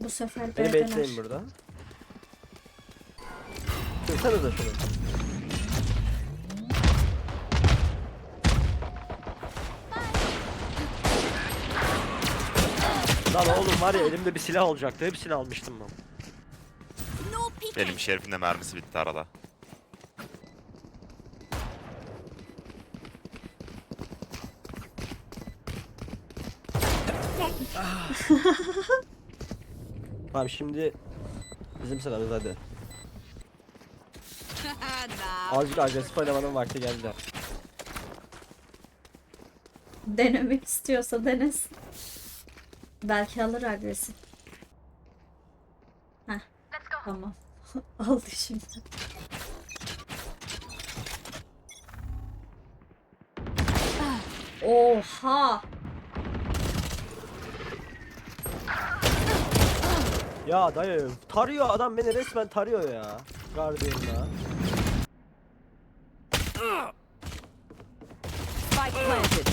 Bu sefer Beni bekleyin burada. Kırsanıza şunu. Lan oğlum var ya elimde bir silah olacaktı. Hepsini almıştım ben. Benim şerifin de mermisi bitti arada. Tamam şimdi bizim sıramız hadi. Azıcık agresif oynamanın vakti geldi. Denemek istiyorsa denesin. Belki alır agresif. Heh. Tamam. Aldı şimdi. Oha! Ya dayı tarıyor adam beni resmen tarıyor ya. Guardian'la. Spike planted.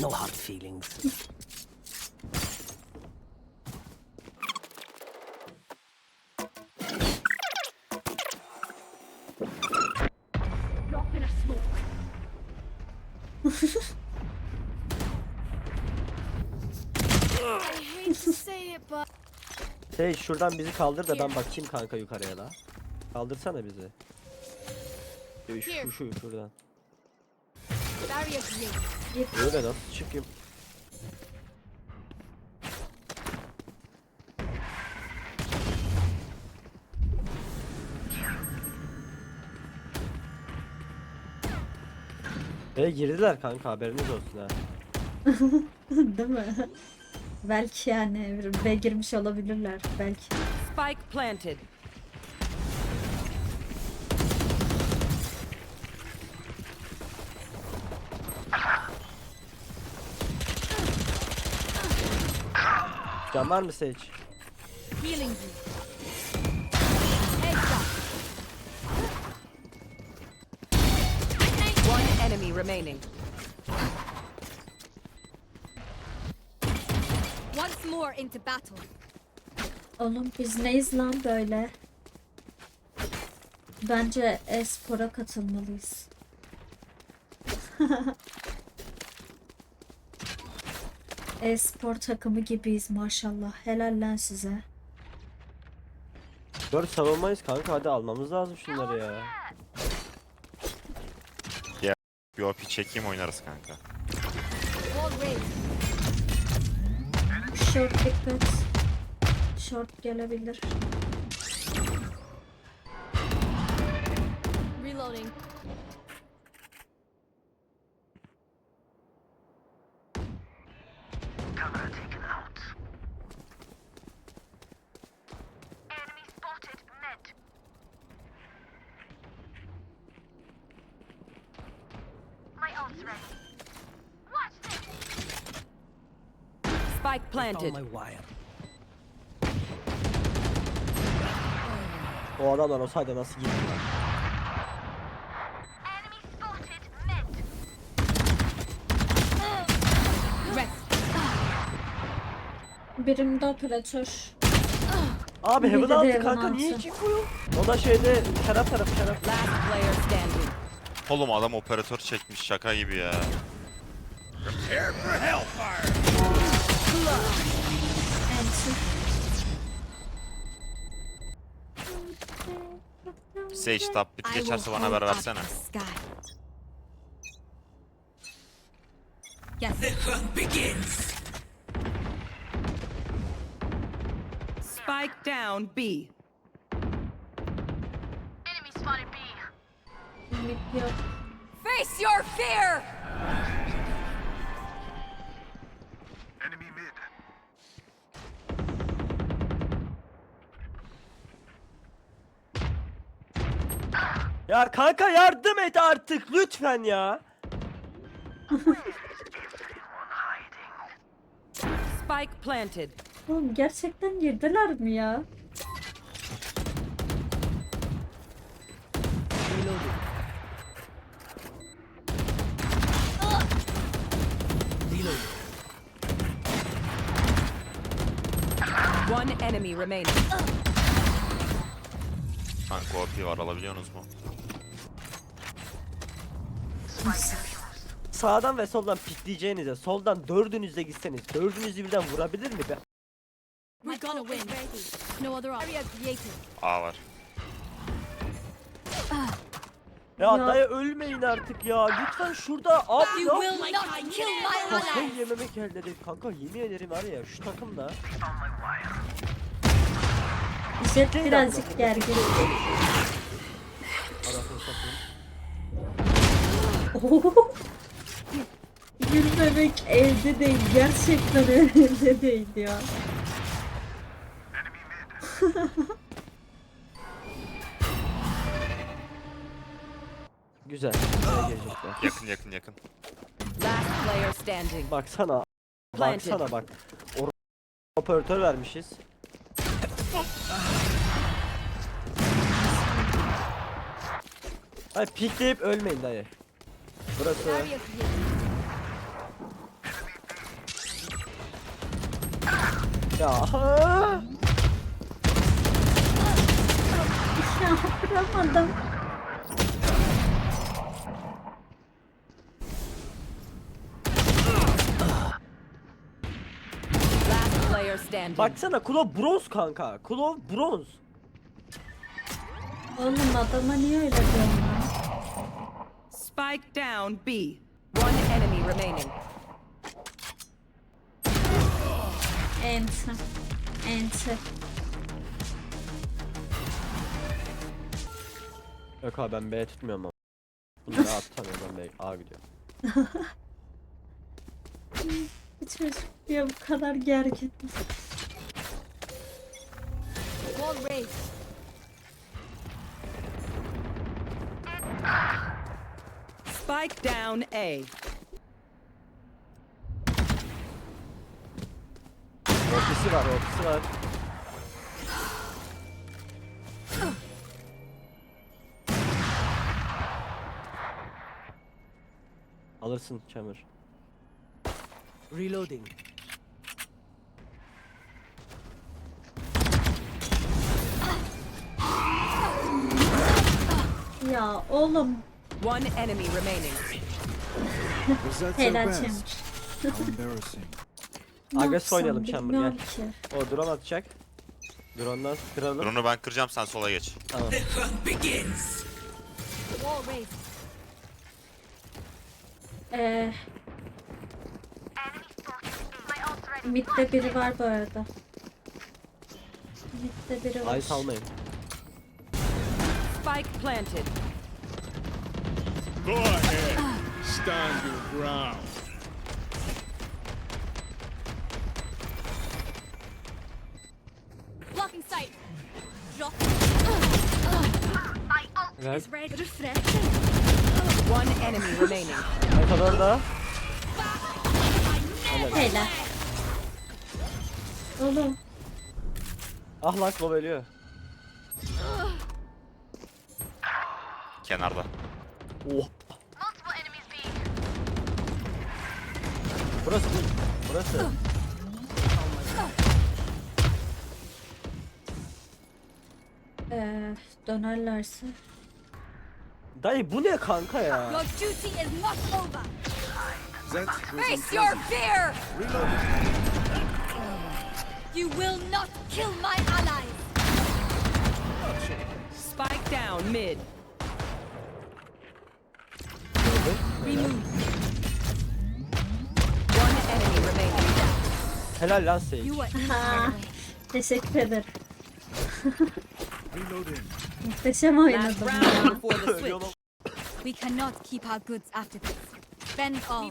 No hard feelings. Şey şuradan bizi kaldır da ben bakayım kanka yukarıya la. Kaldırsana bizi. Şu şu şuradan. Öyle nasıl çıkayım? E girdiler kanka haberiniz olsun ha. Değil mi? Belki yani B girmiş olabilirler. Belki. Spike planted. Can var mı Sage? Healing you. Headshot. One enemy remaining. Once more into battle. Oğlum biz neyiz lan böyle? Bence e-spora katılmalıyız. E-spor takımı gibiyiz maşallah. Helal lan size. Dört savunmayız kanka hadi almamız lazım şunları ya. Bir OP çekeyim oynarız kanka. All raised. Short dikkat. Short gelebilir. Reloading. Spike planted. O adamlar olsaydı nasıl girdi lan? Rest. Birimde operatör. Abi Bir de Heaven aldı Heaven kanka niye altı. iki koyuyor? O da şeyde şarap tarafı şarap. Last player standing. Oğlum adam operatör çekmiş şaka gibi ya. Enti. Sage top bit geçerse bana haber versene. Yes. Spike down B. Mid yok. Face your fear! Ya kanka yardım et artık lütfen ya. Spike planted. Oğlum gerçekten girdiler mi ya? One enemy remaining. Kanka OP var alabiliyorsunuz mu? Sağdan ve soldan pikleyeceğinize soldan dördünüzle gitseniz dördünüzü birden vurabilir mi be? We're gonna win. No other area created. A var. Ya, dayı ölmeyin artık ya. Lütfen şurada abi You ya. will not kill my Kafayı ally. yememek elde Kanka yemin ederim var ya şu takımla. Jet birazcık gergin. Gülmemek elde değil. Gerçekten elde değil ya. Güzel. Buraya gelecekler. Yakın yakın yakın. Last player standing. Baksana. Baksana bak. O operatör vermişiz. Ay pikleyip ölmeyin dayı. Burası. Ya. ha! Ya vuramadım. Last player standing. Baksana Klov bronz kanka. Klov bronz. Oğlum adama niye öyle diyorsun lan? Spike down B. One enemy remaining. Enti. Enti. Yok abi ben B tutmuyorum ama. Bunları at tanıyorum ben B. A gidiyor. Hiç ya bu kadar gergin. Spike down A. Ofisi var ofisi var. Alırsın Chamber. Reloading. Ya oğlum One enemy remaining. Helal. Ne Agres oynayalım Chamber, gel. O drone atacak. Drone'dan kıralım. Drone'u ben kıracağım sen sola geç. Tamam. Wall raised. Ee, Mid'de biri var bu arada. Mid'de biri var. Ay salmayın. Spike planted. Go ahead. Stand your ground. Blocking sight. Drop. Evet. Is ready. Refresh. One enemy remaining. Ne kadar da? Helal. Oğlum Ah lan Klov ölüyor. Kenarda. Oh. Burası değil. Burası. ee, dönerlerse. Dayı bu ne kanka ya? Your duty is not over. Face your fear! Reloading. You will not kill my allies. Spike down mid. Remove. One enemy remaining. Helal lan Sage. You are Ha, teşekkür ederim. Reloading. Muhteşem Last oynadım round before the switch. We cannot keep our goods after this. Spend all.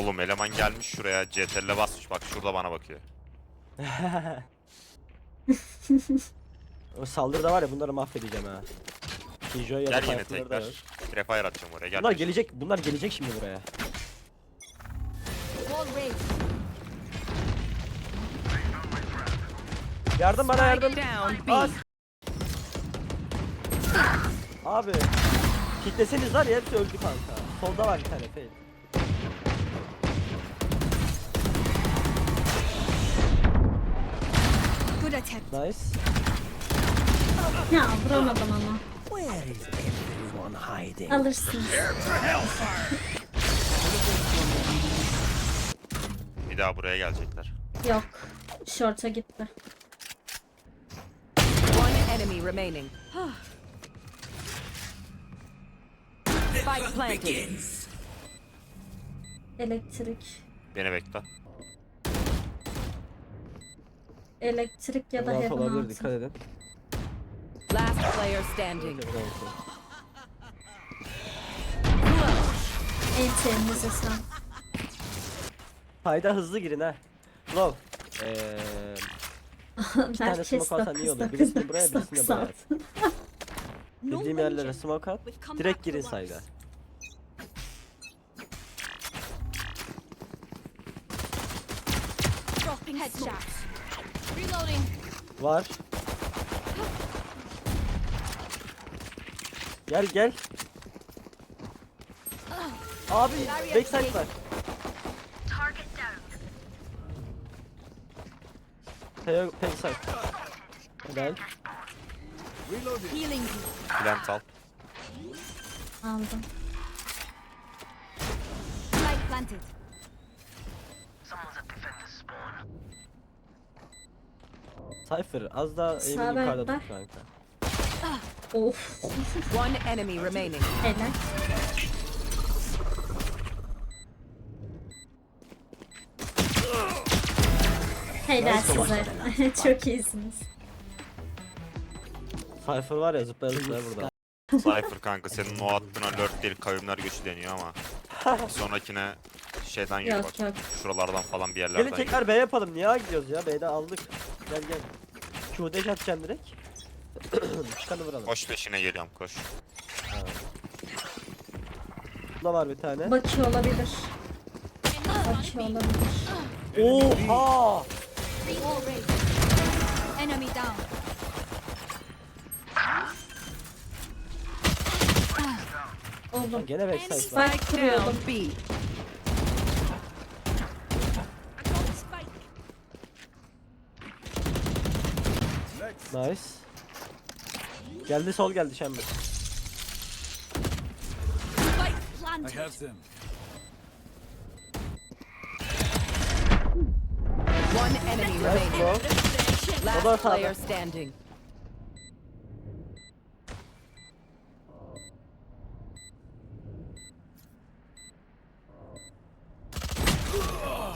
Oğlum eleman gelmiş şuraya CTRL'e basmış bak şurada bana bakıyor. O saldırıda var ya bunları mahvedeceğim ha. Ya da Gel yine da tekrar. yok. Prefire atacağım oraya gel. Bunlar gelecek, bunlar gelecek şimdi buraya. Wall raised. Yardım bana yardım. Spike down. Abi. Kitleseniz var ya hepsi öldü kanka. Solda var bir tane fail. Good attempt. Nice. Ya vuramadım ama. Where is everyone hiding? Alırsın. Bir daha buraya gelecekler. Yok. Short'a gitti. One enemy remaining. Spike planted. Elektrik. Beni bekle. Elektrik ya da heaven olabilir altı. dikkat edin. Last player standing. En temiz sen. Hayda hızlı girin ha. Love. Eee... tane Herkes smoke alsan iyi 9 olur. 9 Birisini buraya, 9 birisini 9 buraya. at. Bildiğim yerlere smoke at. Direkt girin sayda. Dropping headshots. Reloading. Var. Gel gel. Abi backside var. Teo backside. Helal. Healing. Plant al. Aldım. Light planted. Cypher az daha eğimin Sağ yukarıda dur kanka. Of. One enemy remaining. Helal. Helal size. Çok iyisiniz. Cypher var ya zıplaya zıplaya burada. Cypher kanka senin o attığına lurk değil kavimler göçü deniyor ama. Bir sonrakine şeyden yürü Yok, bak. yok. Şuralardan falan bir Gelin yerlerden yürü. tekrar B yapalım. Niye A gidiyoruz ya? B'de aldık. Gel gel. Q dash atacağım direkt. Çıkanı vuralım. Koş peşine geliyorum koş. Burada var bir tane. Bakıyor olabilir. Bakıyor olabilir. Oha! Raised. Enemy down. Oğlum. Gene backside var. Spike kuruyordum. B. Nice. Geldi sol geldi Chamber. I have them. One enemy Nice remaining. bro. Last sağda. player standing.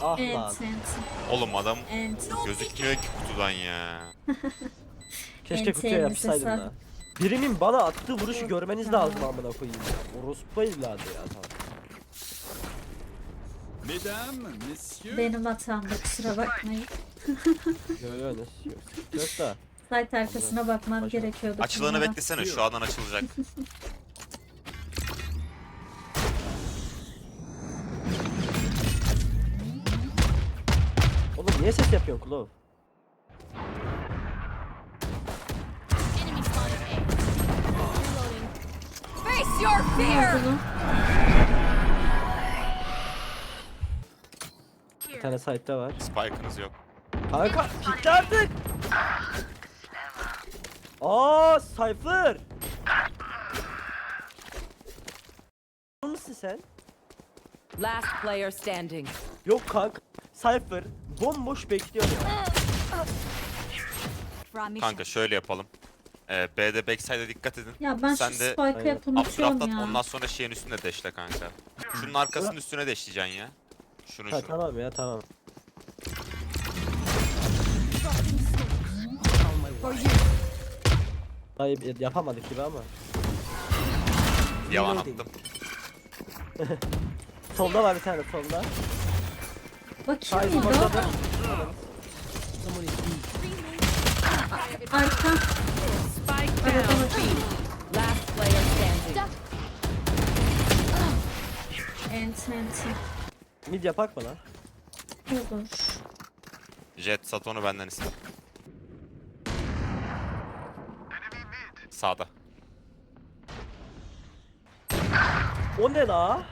Ah lan. Ent ent. Oğlum adam Ent. gözükmüyor ki kutudan ya. Keşke Enti kutuya yapışsaydım da. Birinin bana attığı vuruşu görmeniz lazım amına koyayım. Orospu evladı ya tamam. Mesdames, messieurs, Benim hatamda kusura bakmayın. Böyle öyle yok. Da. Site arkasına bakmam Başa. gerekiyordu. Açılığını beklesene şu andan açılacak. Oğlum niye ses yapıyorsun Klov? Enemy spotted A. Reloading. Face your fear. Bir tane site'de var. Spike'ınız yok. Kanka gitti artık. Aa Cypher. mısın sen? Last player standing. Yok kanka. Cypher bomboş bekliyor ya. Kanka şöyle yapalım. Ee, B'de backside'e dikkat edin. ya ben Sen şu de updraft at ya. ondan sonra şeyin üstüne deşle kanka. Şunun arkasının üstüne deşleyeceksin ya. Şunu Ha, şunu. tamam ya tamam. Hayır yapamadık gibi ama. Yalan attım. Solda var bir tane solda. Bakayım Hayır mıydı solda o? da. Arka. Mid yapak mı lan? Olur. Jet sat onu benden iste. Sağda. O ne la?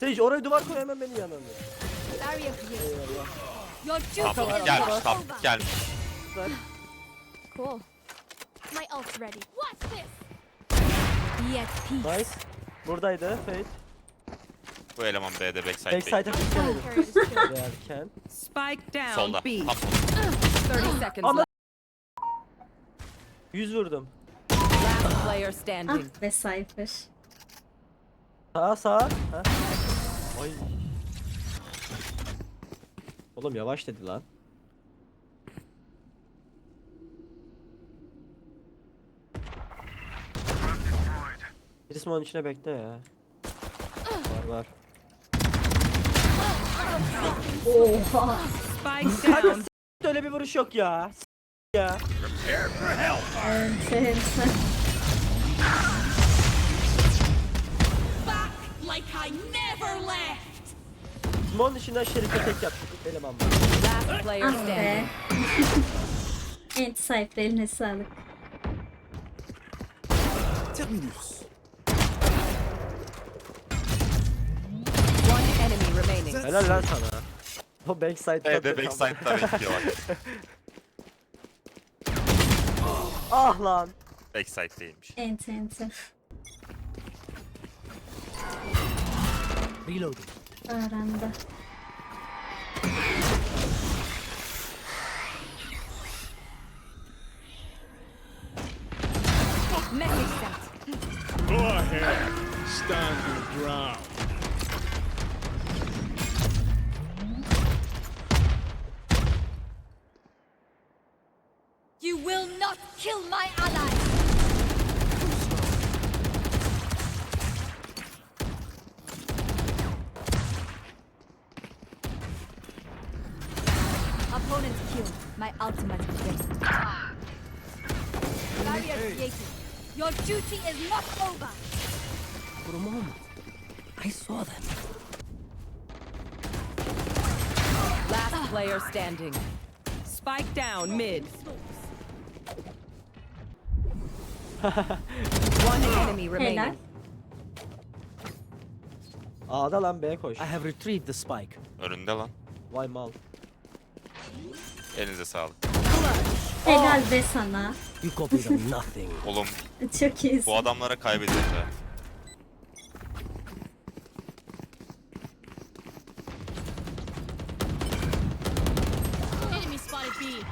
Sage oraya duvar koy hemen benim yanımda. Barrier here. Eyvallah. Your duty Top is gelmiş over. gelmiş. Cool. My ult's ready. Watch this. Be at peace. Nice. Buradaydı Fate. Bu eleman B'de backside Backside'a bekliyor. is killed. Derken. Spike down Solda. B. Tam solda. 30 seconds Ama- left. 100 vurdum. Last player Ah standing. be Cypher. Sağa sağa. Ha. Ay. Oğlum yavaş dedi lan. Birisi onun içine bekle ya. Var var. Oha. Spike down. öyle bir vuruş yok ya. S- ya. Enteresan. Like I never left. Simon dışında şerife tek yaptık eleman var. Last player Ah standing. be. Ent eline sağlık. Terminus. One enemy remaining. Helal lan sana. O backside B'de backside'da bekliyor bak. Ah lan. Backside değilmiş. Ent enti. Reloading. Aranda. Created. Your duty is not over. For a moment, I saw them. Last player standing. Spike down mid. One enemy remaining. A'da lan B koş. I have retrieved the spike. Önünde lan. Vay mal. Elinize sağlık. Helal be sana. You copy them nothing. Oğlum Çok iyisin. bu adamlara kaybedeceğiz ha. Enemy spotted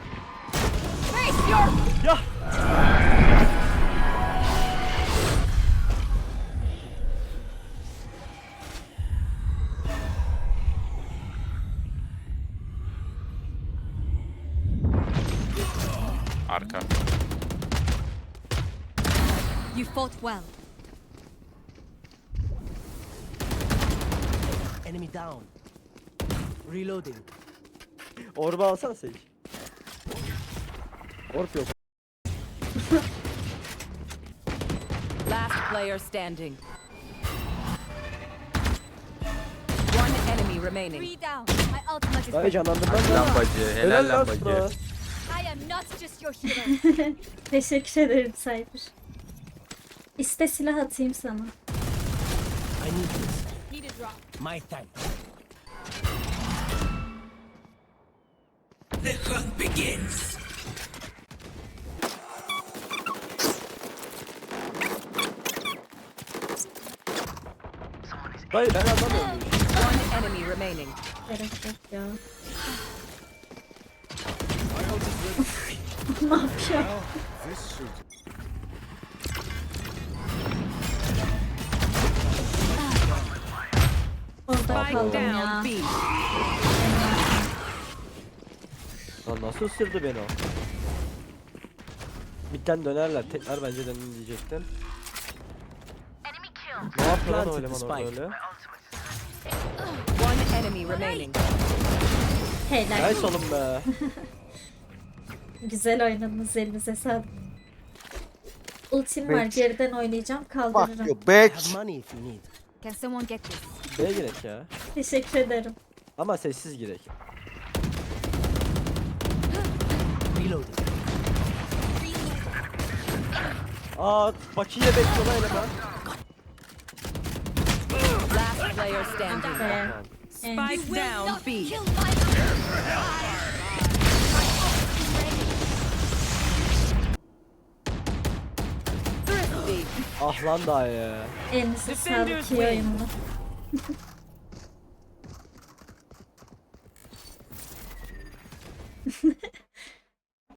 B. Ya. Well. Enemy down. Reloading. Orba alsana Sage. Orp yok. Last player standing. One enemy remaining. Three down. My ultimate is Ay ready. canlandırmam lan. Lambacı, helal Helal lan lambacı. I am not just your hero. Teşekkür ederim Cypher. İste silah atayım sana. I need this. Need a drop. My thanks. Dayı ben anlamıyorum. One enemy remaining. Gerek yok ya. ne yapıyor? Kaldım ya. down B. Lan nasıl ısırdı beni o? Bitten dönerler. Tekrar bence dönün diyecektim. Ne yapıyor lan o eleman orada öyle? One enemy remaining. Helal. Nice oğlum be. Güzel oynadınız elinize sağlık. Ultim var geriden oynayacağım kaldırırım. I have money if you need. Can someone get this? B'ye girek ya. Teşekkür ederim. Ama sessiz girek. Reloading. Aa bakiye bekliyor lan eleman. Last player standing. Spike down B. Ah lan daha ya. Elinize sağlık iyi oyunlar.